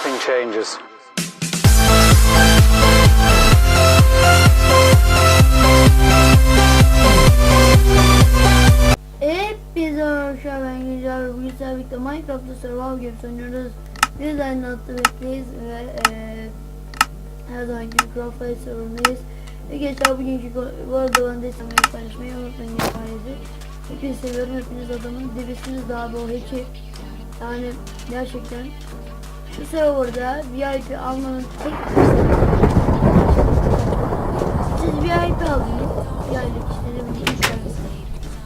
everything changes. Hepinize merhaba ben Güncel ve bugün sizlerle birlikte Minecraft'ta Survival Games oynuyoruz. Biz aynı adlı bekleyiz ve eee her zamanki Craftlight serverındayız. Ve gençler bugünkü bu arada ben de sizinle paylaşmayı unutmayın hikayesi. Hepinizi seviyorum, hepiniz adamın dibisiniz daha bu hack'i. Yani gerçekten şu serverda VIP almanın tek siz VIP. Bir aylık işte ne bileyim 3 aylık.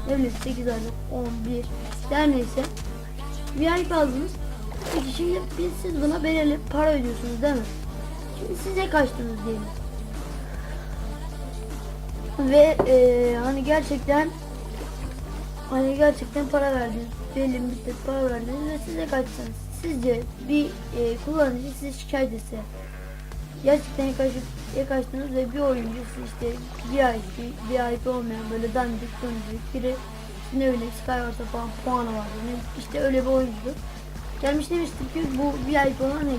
Ne bileyim 8 aylık 11 her neyse. VIP aldınız. Peki şimdi biz siz buna belirli para ödüyorsunuz değil mi? Şimdi size kaçtınız diyelim. Ve eee, hani gerçekten hani gerçekten para verdiniz. Belli bir müddet para verdiniz ve size kaçtınız. Sizce bir eee, kullanıcı size şikayet etse gerçekten yakaşıp, yakaştınız ve bir oyuncu işte VIP, VIP olmayan böyle dandik dandik biri ne öyle Skywars'a falan puanı vardı. Ne, işte öyle bir oyuncu. Gelmiş demiştim ki bu VIP olan ne?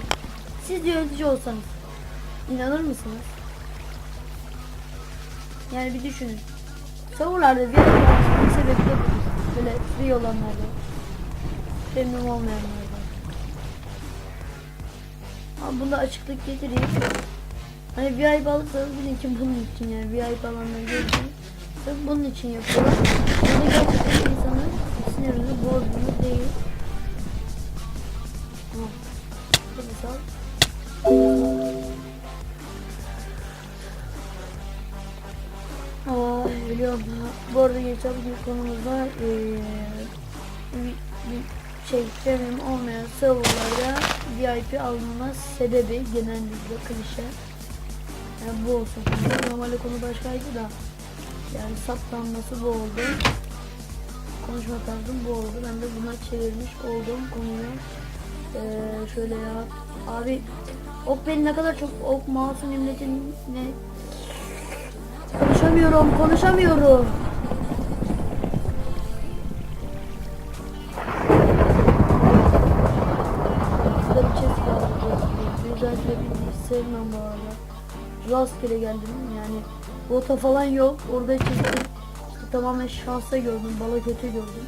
Siz yönetici olsanız inanır mısınız? Yani bir düşünün. Serverlarda VIP olmasının sebebi de. Böyle free olanlarda. Premium olmayanlarda. Ama bunda açıklık getireyim. Hani VIP alırsanız bilin ki bunun için yani VIP alanları görürsünüz. Sırf bunun için yapıyorlar. Bunu gerçekten insanın sinirini bozduğunu değil. Tamam. Hadi sal. Aa, biliyorum. Bu arada geçen bir konumuzda eee bir, premium olmayan serverlarda VIP alınma sebebi genellikle klişe. Yani bu olsun. Normalde konu başkaydı da yani saptanması bu oldu. Konuşma tarzım bu oldu. Ben de buna çevirmiş oldum konuyu. Ee, şöyle ya. Abi ok beni ne kadar çok ok mouse'un imletin ne Konuşamıyorum, konuşamıyorum. Özellikle bir sevmem bu arada. Rastgele geldim yani. Bota falan yok. Orada çıktım. İşte tamamen şansa gördüm. Bala kötü gördüm.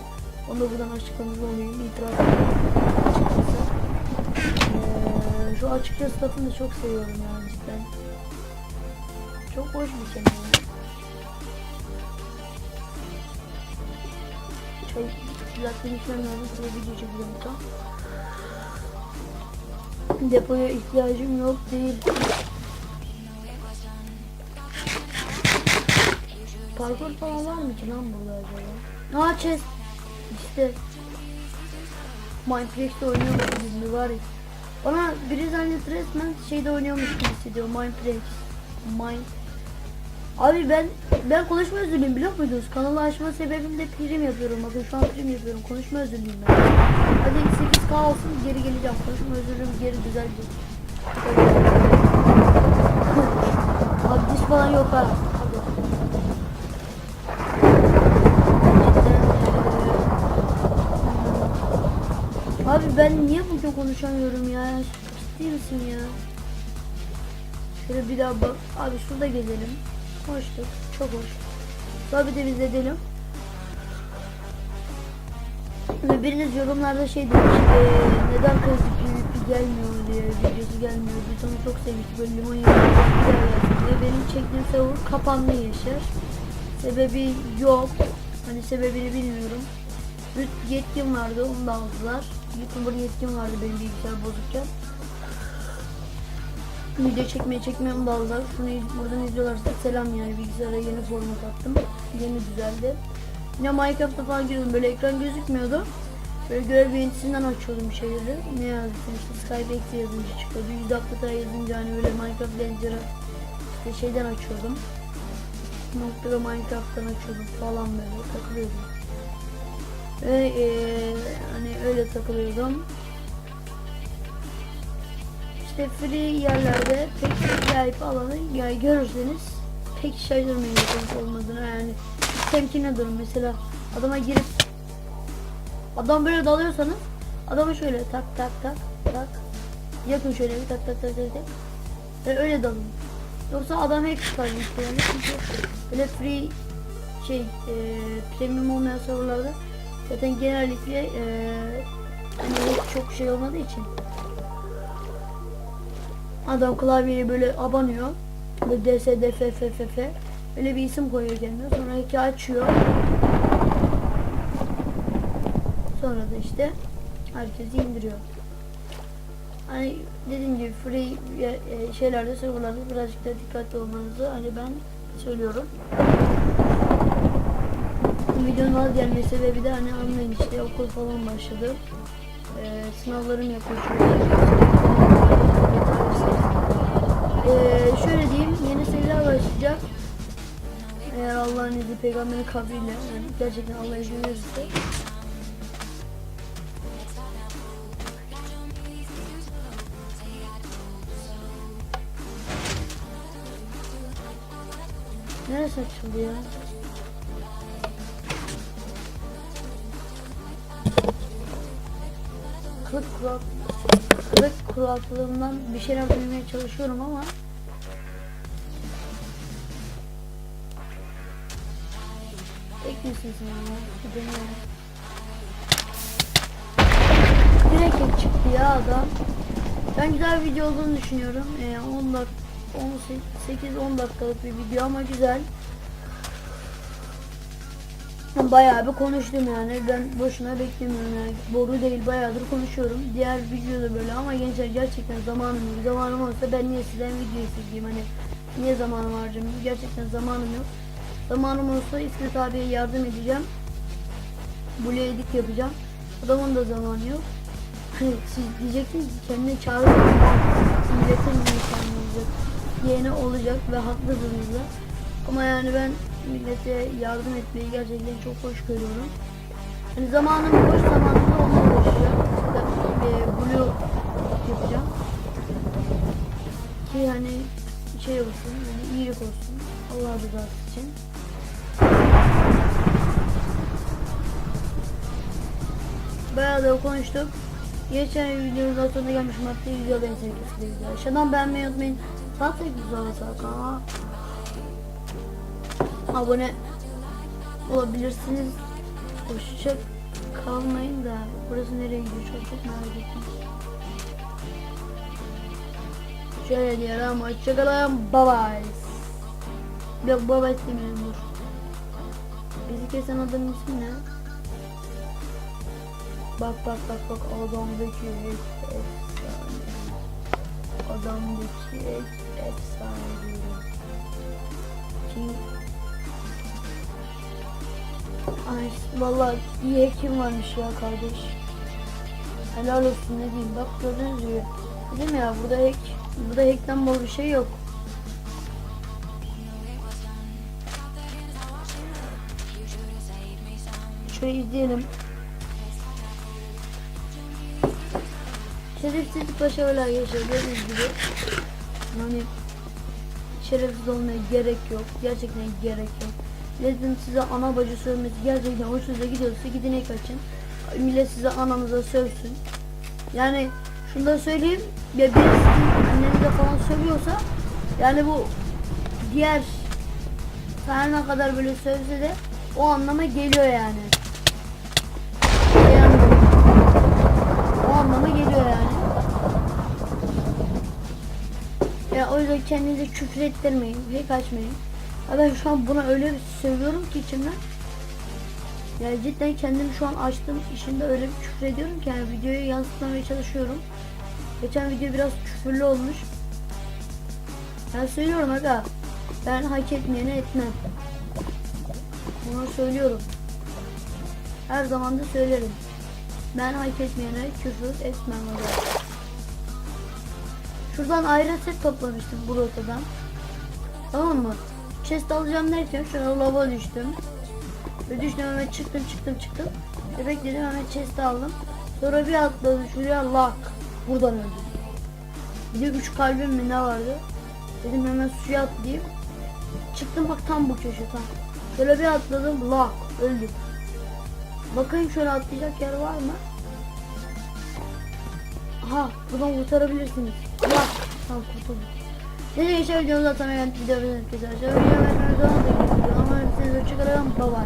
Onu da buradan açıklamış olayım. İtiraf. Açıkçası. Ee, şu açıkçası da çok seviyorum yani cidden. Çok hoş bir şey yani. Çay zaten içmem lazım. Sonra video çekiyorum tam. Depoya ihtiyacım yok değil. Parkur falan var mı ki lan burada acaba? Aa chest. İşte. Minecraft'te oynuyormuş gibi var ya. Bana biri zannet resmen şeyde oynuyormuş gibi hissediyor. Minecraft. Mine. Abi ben ben konuşma özürlüyüm biliyor muydunuz? Kanalı açma sebebim de prim yapıyorum. Bakın şu an prim yapıyorum. Konuşma özürlüyüm ben. Hadi 8K olsun geri geleceğim. Konuşma özürlüğüm geri düzelecek. Abi diş falan yok ha. Abi ben niye bugün konuşamıyorum ya? Ciddi misin ya? Şöyle bir daha bak. Abi şurada gezelim. Hoştuk. Çok hoş. Tabi de biz edelim. Ve biriniz yorumlarda şey demiş. eee, neden kız gelmiyor diye. Videosu gelmiyor. Biz onu çok sevmiştik. Böyle limon güzel yazdı diye. Benim çektiğim server kapandı yaşar. Sebebi yok. Hani sebebini bilmiyorum. Bir yetkim vardı. Onu da aldılar. YouTuber yetkim vardı benim bilgisayar bozukken video çekmeye çekmeye onu da aldılar. Şunu buradan izliyorlarsa selam yani bilgisayara yeni format attım. Yeni düzeldi. Yine Minecraft'ta falan giriyordum böyle ekran gözükmüyordu. Böyle görev yöneticisinden açıyordum şeyleri. Ne yazdım işte Skype yazınca çıkıyordu. Yüzde aklıta yazınca hani böyle Minecraft Lender'ı işte şeyden açıyordum. Noktada Minecraft'tan açıyordum falan böyle takılıyordum. Ve eee, hani öyle takılıyordum işte free yerlerde pek VIP alanı ya görürseniz pek şaşırmayın yapılıp olmadığını yani temkine durun mesela adama girip adam böyle dalıyorsanız adama şöyle tak tak tak tak Yakın şöyle bir tak tak tak tak tak. Ve öyle dalın. Yoksa adam hack çıkar büyük ihtimalle. Çünkü böyle free şey e, premium olmayan serverlarda zaten genellikle e, hani çok şey olmadığı için adam klavyeyi böyle abanıyor. Böyle DS, DF, FFF. Öyle bir isim koyuyor kendine. Sonra hack'i açıyor. Sonra da işte herkesi indiriyor. Hani dediğim gibi free e, e, şeylerde serverlarda birazcık da dikkatli olmanızı hani ben söylüyorum. Bu videonun az gelme sebebi de hani anlayın işte okul falan başladı. Ee, sınavlarım yaklaşıyor. Ee, şöyle diyeyim yeni seriler başlayacak. Eğer Allah'ın izni peygamberin kabriyle yani gerçekten Allah izin verirse Neresi açıldı ya? Kılık kurak Kılık kuraklığımdan bir şeyler duymaya çalışıyorum ama Tek misin sen ya? Bir deniyorum. Direkt çıktı ya adam. Ben güzel bir video olduğunu düşünüyorum. Ee, 10 dak 8-10 dakikalık bir video ama güzel. Bayağı bir konuştum yani. Ben boşuna beklemiyorum yani. Boru değil bayağıdır konuşuyorum. Diğer videoda böyle ama gençler gerçekten zamanım yok. Zamanım olsa ben niye sizden video izleyeyim hani niye zamanım harcamayayım? Gerçekten zamanım yok. Zamanım olsa İsmet abiye yardım edeceğim. Blue edit yapacağım. Adamın da zamanı yok. Siz diyeceksiniz ki kendini çağırın. Milletin olacak. Yeğeni olacak ve haklısınız da. Ama yani ben millete yardım etmeyi gerçekten çok hoş görüyorum. Hani zamanım boş zamanımda onunla uğraşacağım. İşte, e, blue yapacağım. Ki hani şey olsun, hani iyilik olsun. Allah rızası için. Bayağı da konuştuk. Geçen videonun sonuna gelmiş madde video beni sevgisi Aşağıdan beğenmeyi unutmayın. Sağ tek güzel olsa kanala abone olabilirsiniz. Hoşça kalmayın da burası nereye gidiyor çok çok merak ettim. Şöyle diyelim hoşçakalın bye bye. Yok bye bye demiyorum dur. Bizi kesen adamın ismi ne? Bak bak bak bak adamdaki efsane. Adamdaki efsane diyorum. Ay vallahi iyi hekim varmış ya kardeş. Helal olsun ne diyeyim bak gördüğünüz gibi. Dedim ya burada hack, burada hackten bol bir şey yok. Şöyle izleyelim. Şerefsizlik başarılar yaşıyor gördüğünüz gibi. Yani şerefsiz olmaya gerek yok. Gerçekten gerek yok. Milletin size ana bacı sövmesi gerçekten hoşunuza gidiyorsa gidin ek açın. Millet size ananıza sövsün. Yani şunu da söyleyeyim. Ya birisi annenize falan sövüyorsa yani bu diğer her ne kadar böyle sövse de o anlama geliyor yani. Yani o anlama geliyor yani. Ya o yüzden kendinize küfür ettirmeyin, hack açmayın. Ben şu an buna öyle bir seviyorum ki içimden. Yani cidden kendim şu an açtığım işimde öyle bir küfür ediyorum ki yani videoyu yansıtmaya çalışıyorum. Geçen video biraz küfürlü olmuş. Ben söylüyorum aga. Ben hak etmeyene etmem. Bunu söylüyorum. Her zaman da söylerim. Ben hak etmeyene küfür etmem aga. Şuradan ayrı set toplamıştım bu rotadan. Tamam mı? Chest alacağım derken şuna lava düştüm. Ve düştüm hemen çıktım çıktım çıktım. Ve bekledim hemen chest aldım. Sonra bir atladı şuraya lak. Buradan öldüm. Bir de 3 kalbim mi ne vardı? Dedim hemen suya atlayayım. Çıktım bak tam bu köşe tam. Şöyle bir atladım lak öldüm. Bakayım şöyle atlayacak yer var mı? Aha buradan kurtarabilirsiniz. Allah. Tamam kurtulduk. Neyse geçer videomuzu atamayan videomuzu arkadaşlar. Videomu beğenmeyi unutmayın. Ama hepinize hoşçakalın. Bye bye.